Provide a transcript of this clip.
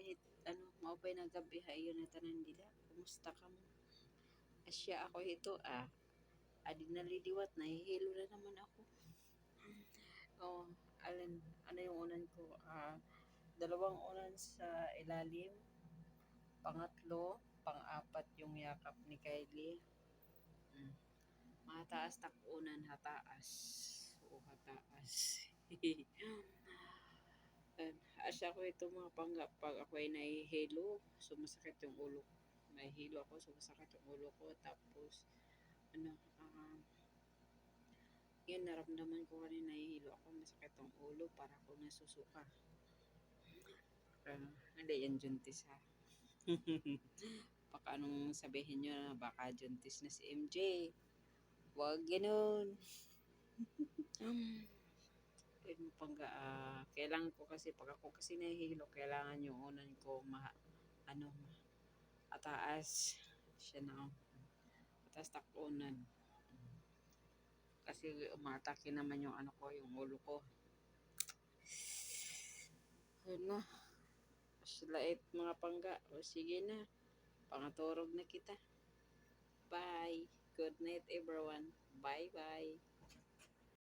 maupay ano maupay na gabi. Hayo na tanan dila kumusta ka mo? Asya ako ito ah. Adi naliliwat nahihilo na naman ako. Oh alin ano yung unan ko? Ah dalawang unan sa ilalim. Pangatlo pang-apat yung yakap ni Kylie. Mm. mataas takunan hataas. O hataas. And, asya ko ito mga pangga pag ako ay nahihilo sumasakit yung ulo ko. Nahihilo ako sumasakit yung ulo ko tapos ano um, yun naramdaman ko kanina nahihilo ako masakit yung ulo para ako nasusuka. Uh, hindi yan juntis ha. Baka anong sabihin nyo na baka juntis na si MJ wag ganun pang ah, kailangan ko kasi pag ako kasi nahihilo kailangan yung unan ko ma ano ataas siya na oh. ataas takunan kasi umatake naman yung ano ko yung ulo ko. Yun na. Slait mga pangga. O sige na. Pangaturog na kita. Bye. Good night everyone. Bye